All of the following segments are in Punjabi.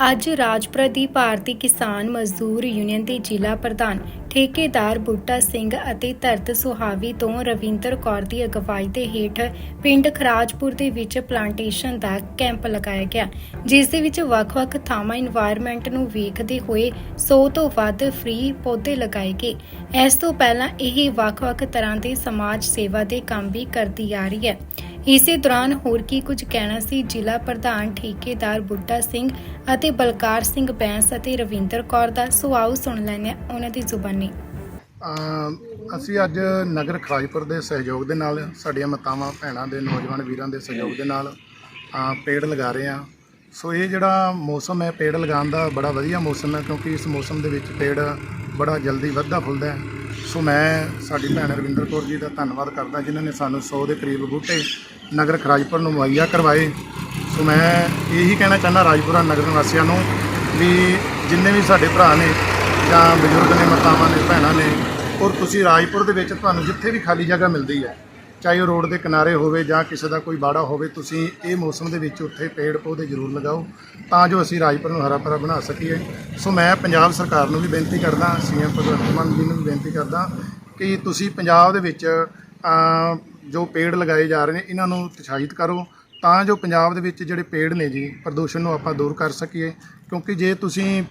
ਅੱਜ ਰਾਜਪੁਰਾ ਦੀ ਭਾਰਤੀ ਕਿਸਾਨ ਮਜ਼ਦੂਰ ਯੂਨੀਅਨ ਦੇ ਜ਼ਿਲ੍ਹਾ ਪ੍ਰਧਾਨ ਠੇਕੇਦਾਰ ਬੂਟਾ ਸਿੰਘ ਅਤੇ ਧਰਤ ਸੁਹਾਵੀ ਤੋਂ ਰਵਿੰਦਰ ਕੌਰ ਦੀ ਅਗਵਾਈ ਦੇ ਹੇਠ ਪਿੰਡ ਖਰਾਜਪੁਰ ਦੇ ਵਿੱਚ ਪਲਾਂਟੇਸ਼ਨ ਦਾ ਕੈਂਪ ਲਗਾਇਆ ਗਿਆ, ਜਿਸ ਦੇ ਵਿੱਚ ਵੱਖ-ਵੱਖ ਥਾਵਾਂ এনवायरमेंट ਨੂੰ ਵੇਖਦੇ ਹੋਏ 100 ਤੋਂ ਵੱਧ ਫ੍ਰੀ ਪੌਦੇ ਲਗਾਏ ਗਏ। ਇਸ ਤੋਂ ਪਹਿਲਾਂ ਇਹ ਵੱਖ-ਵੱਖ ਤਰ੍ਹਾਂ ਦੇ ਸਮਾਜ ਸੇਵਾ ਦੇ ਕੰਮ ਵੀ ਕਰਦੀ ਆ ਰਹੀ ਹੈ। ਇਸੇ ਦੌਰਾਨ ਹੋਰ ਕੀ ਕੁਝ ਕਹਿਣਾ ਸੀ? ਜ਼ਿਲ੍ਹਾ ਪ੍ਰਧਾਨ ਠੇਕੇਦਾਰ ਬੁੱਢਾ ਸਿੰਘ ਅਤੇ ਬਲਕਾਰ ਸਿੰਘ ਬੈਂਸ ਅਤੇ ਰਵਿੰਦਰ ਕੌਰ ਦਾ ਸੁਆਉ ਸੁਣ ਲੈਂਦੇ ਹਾਂ ਉਹਨਾਂ ਦੀ ਜ਼ੁਬਾਨੀ। ਅਮ ਅਸੀਂ ਅੱਜ ਨਗਰ ਖਾਜਪੁਰ ਦੇ ਸਹਿਯੋਗ ਦੇ ਨਾਲ ਸਾਡੀਆਂ ਮਾਤਾਵਾਂ ਭੈਣਾਂ ਦੇ ਨੌਜਵਾਨ ਵੀਰਾਂ ਦੇ ਸਹਿਯੋਗ ਦੇ ਨਾਲ ਅ, ਪੇੜ ਲਗਾ ਰਹੇ ਹਾਂ। ਸੋ ਇਹ ਜਿਹੜਾ ਮੌਸਮ ਹੈ ਪੇੜ ਲਗਾਉਣ ਦਾ ਬੜਾ ਵਧੀਆ ਮੌਸਮ ਹੈ ਕਿਉਂਕਿ ਇਸ ਮੌਸਮ ਦੇ ਵਿੱਚ ਪੇੜ ਬੜਾ ਜਲਦੀ ਵੱਧਦਾ ਫੁੱਲਦਾ ਹੈ। ਸੋ ਮੈਂ ਸਾਡੀ ਭੈਣ ਰਵਿੰਦਰ ਕੌਰ ਜੀ ਦਾ ਧੰਨਵਾਦ ਕਰਦਾ, ਜਿਨ੍ਹਾਂ ਨੇ ਸਾਨੂੰ 100 ਦੇ ਕਰੀਬ ਬੂਟੇ ਨਗਰ ਖਰਾਜਪੁਰ ਨੂੰ ਮੁਹੱਈਆ ਕਰਵਾਏ। ਸੋ ਮੈਂ ਇਹੀ ਕਹਿਣਾ ਚਾਹੁੰਦਾ ਰਾਜਪੁਰਾ ਨਗਰ ਨਿਵਾਸੀਆਂ ਨੂੰ ਵੀ ਜਿੰਨੇ ਵੀ ਸਾਡੇ ਭਰਾ ਨੇ ਜਾਂ ਬਜ਼ੁਰਗ ਨੇ, ਮਾਤਾਵਾਂ ਨੇ, ਭੈਣਾਂ ਨੇ, ਔਰ ਤੁਸੀਂ ਰਾਜਪੁਰ ਦੇ ਵਿੱਚ ਤੁਹਾਨੂੰ ਜਿੱਥੇ ਵੀ ਖਾਲੀ ਜਗ੍ਹਾ ਮਿਲਦੀ ਹੈ ਚਾਹੇ ਉਹ ਰੋਡ ਦੇ ਕਿਨਾਰੇ ਹੋਵੇ ਜਾਂ ਕਿਸੇ ਦਾ ਕੋਈ ਬਾੜਾ ਹੋਵੇ, ਤੁਸੀਂ ਇਹ ਮੌਸਮ ਦੇ ਵਿੱਚ ਉੱਥੇ ਪੇੜ ਪੌਦੇ ਜ਼ਰੂਰ ਲਗਾਓ, ਤਾਂ ਜੋ ਅਸੀਂ ਰਾਜਪੁਰ ਨੂੰ ਹਰਾ ਭਰਾ ਬਣਾ ਸਕੀਏ। ਸੋ ਮੈਂ ਪੰਜਾਬ ਸਰਕਾਰ ਨੂੰ ਵੀ ਬੇਨਤੀ ਕਰਦਾ, ਸੀਐਮ ਭਗਵੰਤ ਮਾਨ ਜੀ ਨੂੰ ਵੀ ਬੇਨਤੀ ਕਰਦਾ ਕਿ ਤੁਸੀਂ ਪੰਜਾਬ ਦੇ ਵਿੱਚ ਜੋ ਪੇੜ ਲਗਾਏ ਜਾ ਰਹੇ ਨੇ, ਇਹਨਾਂ ਨੂੰ ਉਤਸ਼ਾਹਿਤ ਕਰੋ। ਤਾਂ ਜੋ ਪੰਜਾਬ ਦੇ ਵਿੱਚ ਜਿਹੜੇ ਪੇੜ ਨੇ ਜੀ, ਪ੍ਰਦੂਸ਼ਣ ਨੂੰ ਆਪਾਂ ਦੂਰ ਕਰ ਸਕੀਏ। ਕਿਉਂਕਿ ਜੇ ਤੁਸੀਂ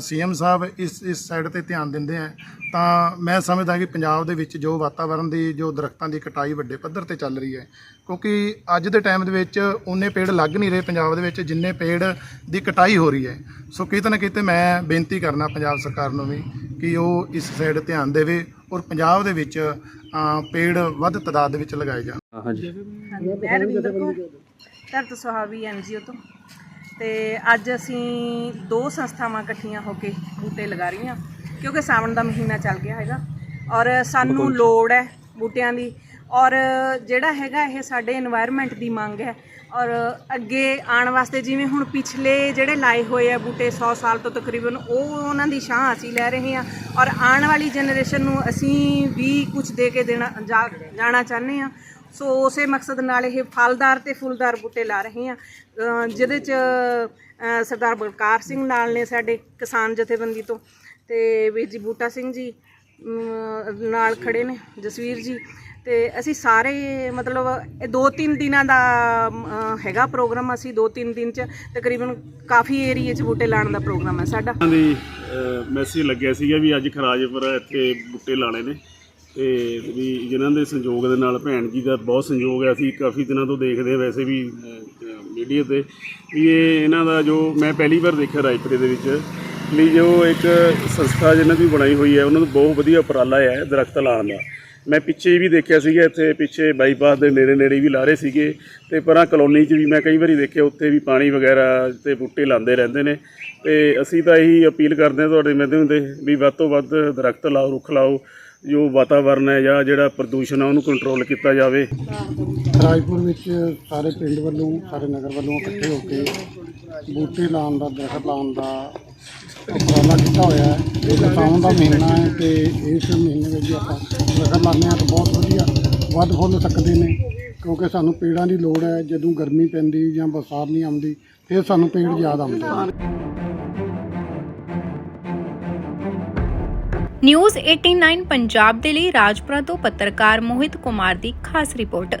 ਸੀਐਮ ਸਾਹਿਬ ਇਸ ਇਸ ਸਾਈਡ ਤੇ ਧਿਆਨ ਦਿੰਦੇ ਆ, ਤਾਂ ਮੈਂ ਸਮਝਦਾ ਕਿ ਪੰਜਾਬ ਦੇ ਵਿੱਚ ਜੋ ਵਾਤਾਵਰਣ ਦੀ, ਜੋ ਦਰਖਤਾਂ ਦੀ ਕਟਾਈ ਵੱਡੇ ਪੱਧਰ ਤੇ ਚੱਲ ਰਹੀ ਹੈ, ਕਿਉਂਕਿ ਅੱਜ ਦੇ ਟਾਈਮ ਦੇ ਵਿੱਚ ਉਹਨੇ ਪੇੜ ਲੱਗ ਨਹੀਂ ਰਹੇ ਪੰਜਾਬ ਦੇ ਵਿੱਚ, ਜਿੰਨੇ ਪੇੜ ਦੀ ਕਟਾਈ ਹੋ ਰਹੀ ਹੈ। ਸੋ ਕਿਤੇ ਨਾ ਕਿਤੇ ਮੈਂ ਬੇਨਤੀ ਕਰਨਾ ਪੰਜਾਬ ਸਰਕਾਰ ਨੂੰ ਵੀ ਕਿ ਉਹ ਇਸ ਸਾਈਡ ਧਿਆਨ ਦੇਵੇ। ਔਰ ਪੰਜਾਬ ਦੇ ਵਿੱਚ ਪੇੜ ਵੱਧ ਤਾਦਾਦ ਦੇ ਵਿੱਚ ਲਗਾਏ ਜਾਣ। ਹਾਂਜੀ। ਹਾਂਜੀ ਮੈਂ ਰਵਿੰਦਰ ਕੌਰ। ਧਰਤ ਸੁਹਾਵੀ ਐਨਜੀਓ ਤੋਂ। ਤੇ ਅੱਜ ਅਸੀਂ ਦੋ ਸੰਸਥਾਵਾਂ ਇਕੱਠੀਆਂ ਹੋ ਕੇ ਬੂਟੇ ਲਗਾ ਰਹੀਆਂ ਕਿਉਂਕਿ ਸਾਵਣ ਦਾ ਮਹੀਨਾ ਚੱਲ ਗਿਆ ਹੈਗਾ। ਔਰ ਸਾਨੂੰ ਲੋੜ ਹੈ ਬੂਟਿਆਂ ਦੀ। ਔਰ ਜਿਹੜਾ ਹੈਗਾ ਇਹ ਸਾਡੇ এনवायरमेंट ਦੀ ਮੰਗ ਹੈ। ਔਰ ਅੱਗੇ ਆਉਣ ਵਾਸਤੇ ਜਿਵੇਂ ਹੁਣ ਪਿਛਲੇ ਜਿਹੜੇ ਲਾਏ ਹੋਏ ਆ ਬੂਟੇ 100 ਸਾਲ ਤੋਂ ਤਕਰੀਬਨ, ਉਹ ਉਹਨਾਂ ਦੀ ਛਾਂ ਅਸੀਂ ਲੈ ਰਹੇ ਹਾਂ। ਔਰ ਆਉਣ ਵਾਲੀ ਜਨਰੇਸ਼ਨ ਨੂੰ ਅਸੀਂ ਵੀ ਕੁਝ ਦੇ ਕੇ ਦੇਣਾ ਜਾਣਾ ਚਾਹੁੰਦੇ ਹਾਂ। ਸੋ ਉਸੇ ਮਕਸਦ ਨਾਲ ਇਹ ਫਲਦਾਰ ਤੇ ਫੁੱਲਦਾਰ ਬੂਟੇ ਲਾ ਰਹੇ ਹਾਂ। ਜਿਹਦੇ ਚ ਸਰਦਾਰ ਬਲਕਾਰ ਸਿੰਘ ਨਾਲ ਨੇ ਸਾਡੇ ਕਿਸਾਨ ਜਥੇਬੰਦੀ ਤੋਂ ਤੇ ਵੀਰ ਜੀ ਬੂਟਾ ਸਿੰਘ ਜੀ ਨਾਲ ਖੜੇ ਨੇ, ਜਸਵੀਰ ਜੀ। ਤੇ ਅਸੀਂ ਸਾਰੇ, ਮਤਲਬ, ਇਹ ਦੋ ਤਿੰਨ ਦਿਨਾਂ ਦਾ ਹੈਗਾ ਪ੍ਰੋਗਰਾਮ ਅਸੀਂ ਦੋ ਤਿੰਨ ਦਿਨ ਚ ਤਕਰੀਬਨ ਕਾਫੀ ਏਰੀਏ ਚ ਬੂਟੇ ਲਾਉਣ ਦਾ ਪ੍ਰੋਗਰਾਮ ਹੈ ਸਾਡਾ। ਉਹਨਾਂ ਦੀ ਮੈਸੇਜ ਲੱਗਿਆ ਸੀਗਾ ਵੀ ਅੱਜ ਖਰਾਜਪੁਰ ਇੱਥੇ ਬੂਟੇ ਲਾਣੇ ਨੇ। ਤੇ ਵੀ ਜਿਨ੍ਹਾਂ ਦੇ ਸੰਯੋਗ ਦੇ ਨਾਲ ਭੈਣ ਜੀ ਦਾ ਬਹੁਤ ਸੰਯੋਗ ਹੈ। ਅਸੀਂ ਕਾਫੀ ਦਿਨਾਂ ਤੋਂ ਦੇਖਦੇ ਹਾਂ ਵੈਸੇ ਵੀ ਮੀਡੀਆ ਤੇ। ਵੀ ਇਹ ਇਹਨਾਂ ਦਾ ਜੋ ਮੈਂ ਪਹਿਲੀ ਵਾਰ ਦੇਖਿਆ ਰਾਜਪੁਰੇ ਦੇ ਵਿੱਚ ਵੀ ਜੋ ਇੱਕ ਸੰਸਥਾ ਜਿਹਨਾਂ ਦੀ ਬਣਾਈ ਹੋਈ ਹੈ, ਉਹਨਾਂ ਨੂੰ ਬਹੁਤ ਵਧੀਆ ਉਪਰਾਲਾ ਹੈ ਦਰਖਤ ਲਾਉਣ ਦਾ। ਮੈਂ ਪਿੱਛੇ ਵੀ ਦੇਖਿਆ ਸੀਗਾ ਇੱਥੇ, ਪਿੱਛੇ ਬਾਈਪਾਸ ਦੇ ਨੇੜੇ ਨੇੜੇ ਵੀ ਲਾ ਰਹੇ ਸੀਗੇ ਤੇ ਪਰਾਂ ਕਲੋਨੀ 'ਚ ਵੀ ਮੈਂ ਕਈ ਵਾਰੀ ਦੇਖਿਆ, ਉੱਥੇ ਵੀ ਪਾਣੀ ਵਗੈਰਾ ਤੇ ਬੂਟੇ ਲਾਉਂਦੇ ਰਹਿੰਦੇ ਨੇ। ਤੇ ਅਸੀਂ ਤਾਂ ਇਹੀ ਅਪੀਲ ਕਰਦੇ ਹਾਂ ਤੁਹਾਡੇ ਮਾਧਿਅਮ ਤੇ ਵੀ ਵੱਧ ਤੋਂ ਵੱਧ ਦਰਖਤ ਲਾਓ, ਰੁੱਖ ਲਾਓ, ਜੋ ਵਾਤਾਵਰਨ ਹੈ ਜਾਂ ਜਿਹੜਾ ਪ੍ਰਦੂਸ਼ਣ ਹੈ ਉਹਨੂੰ ਕੰਟਰੋਲ ਕੀਤਾ ਜਾਵੇ। ਰਾਜਪੁਰ ਵਿੱਚ ਸਾਰੇ ਪਿੰਡ ਵੱਲੋਂ, ਸਾਰੇ ਨਗਰ ਵੱਲੋਂ ਇਕੱਠੇ ਹੋ ਕੇ ਬੂਟੇ ਲਾਉਣ ਦਾ, ਦਰਖਤ ਲਾਉਣ ਦਾ ਉਪਰਾਲਾ ਕੀਤਾ ਹੋਇਆ ਹੈ ਇਹ ਸਾਉਣ ਦਾ ਮਹੀਨਾ ਹੈ ਤੇ ਇਸ ਮਹੀਨੇ ਵਿੱਚ ਆਪਾਂ ਦਰਖਤ ਲਾਉਂਦੇ ਹਾਂ ਤਾਂ ਬਹੁਤ ਵਧੀਆ ਵੱਧ ਫੁੱਲ ਸਕਦੇ ਨੇ, ਕਿਉਂਕਿ ਸਾਨੂੰ ਪੇੜਾਂ ਦੀ ਲੋੜ ਹੈ, ਜਦੋਂ ਗਰਮੀ ਪੈਂਦੀ ਜਾਂ ਬਰਸਾਤ ਨਹੀਂ ਆਉਂਦੀ, ਫਿਰ ਸਾਨੂੰ ਪੇੜ ਯਾਦ ਆਉਂਦੇ ਨਿਊਜ਼ 89 ਪੰਜਾਬ ਦੇ ਲਈ ਰਾਜਪੁਰਾ ਤੋਂ ਪੱਤਰਕਾਰ ਮੋਹਿਤ ਕੁਮਾਰ ਦੀ ਖਾਸ ਰਿਪੋਰਟ।